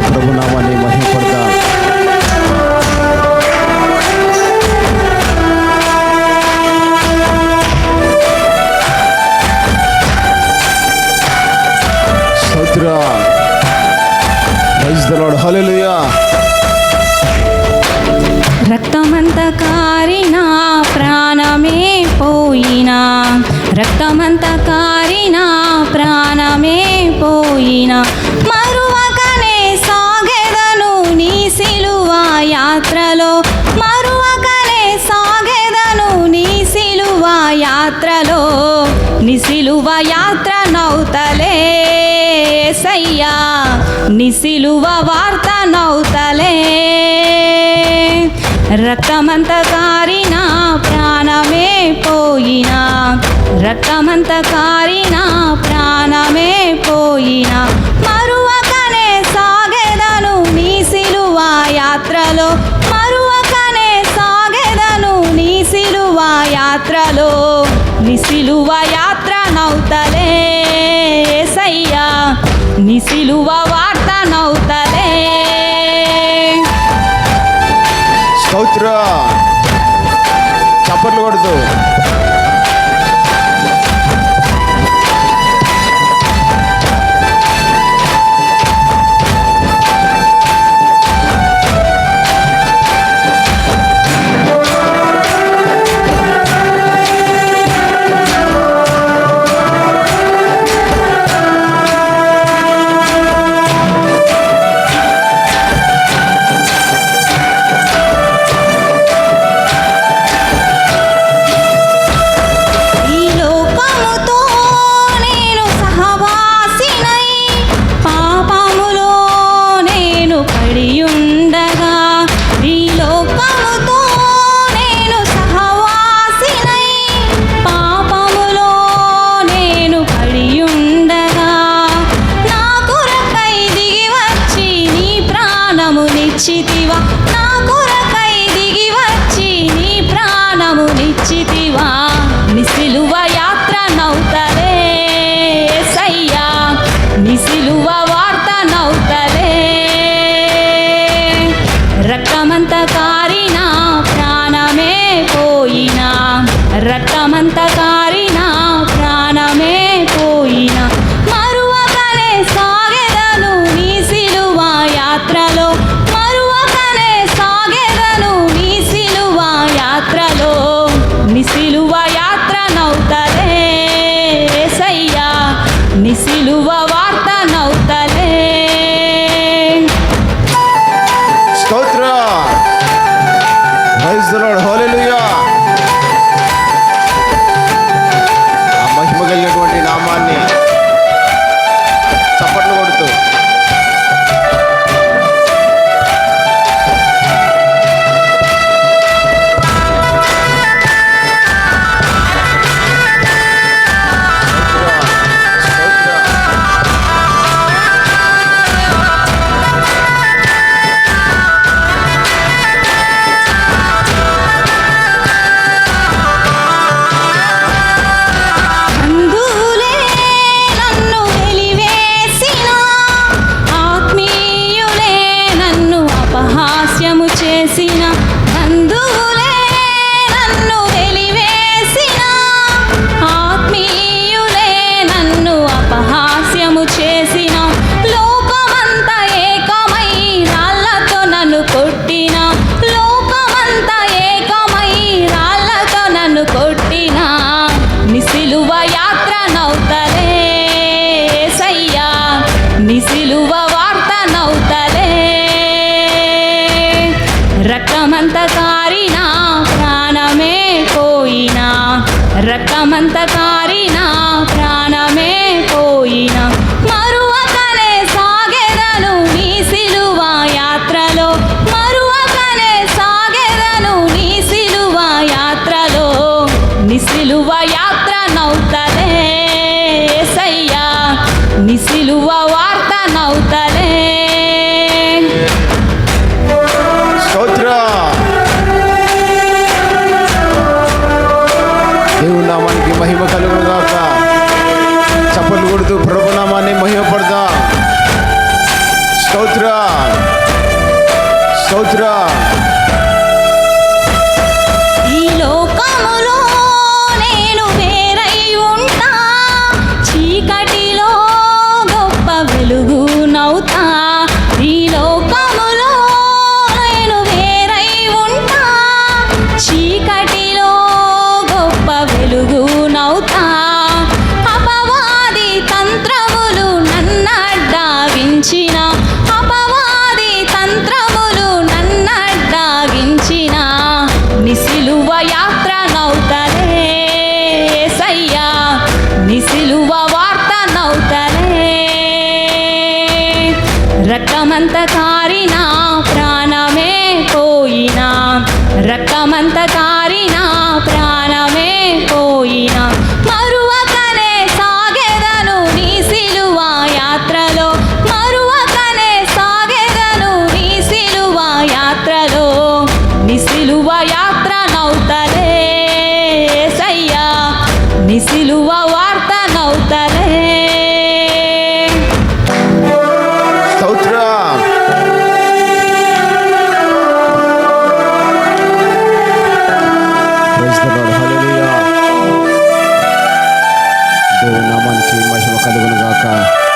నీకు ప్రభునామాన్ని మహిమపడతా రక్తమంత కారిన ప్రాణమే పోయినా. రక్తమంత కారిన ప్రాణమే పోయినా. యాత్ర నౌతలే సయ్యా నిసిలువ వార్త నౌతలే రక్తమంత కారిన ప్రాణమే పోయినా. రక్తమంత కారిన ప్రాణమే పోయిన. మరువకనే సాగెదను నీ సిలువ యాత్రలో. మరువకనే సాగెదను నీ సిలువ యాత్రలో. నీ సిలువ యాత్ర నౌతలే సయ్యా నీ సిలువ వార్త నౌతలే స్తోత్ర. చప్పట్లు కొడుతూ. ప్రాణమునిచ్చితివా నా కొరకై దిగి వచ్చి నీ ప్రాణమునిచ్చితివా నిసిలువ యాత్ర నౌతలే సయ్యా నిసిలువ వార్త నౌతలే. రక్తమంత కారినా ప్రాణమే పోయినా. రక్తమంత కారినా నిసిలువ యాత్ర నౌతలే సయ్యా. నిసిలువ వార్త నౌతలే. రక్తమంత కారినా ప్రాణమే పోయినా. రక్తమంత కారి చౌచరా చీకటిలో గొప్ప వెలుగు నవ్వుతా. ಅಂತ ಕಾ కలుగునుగాక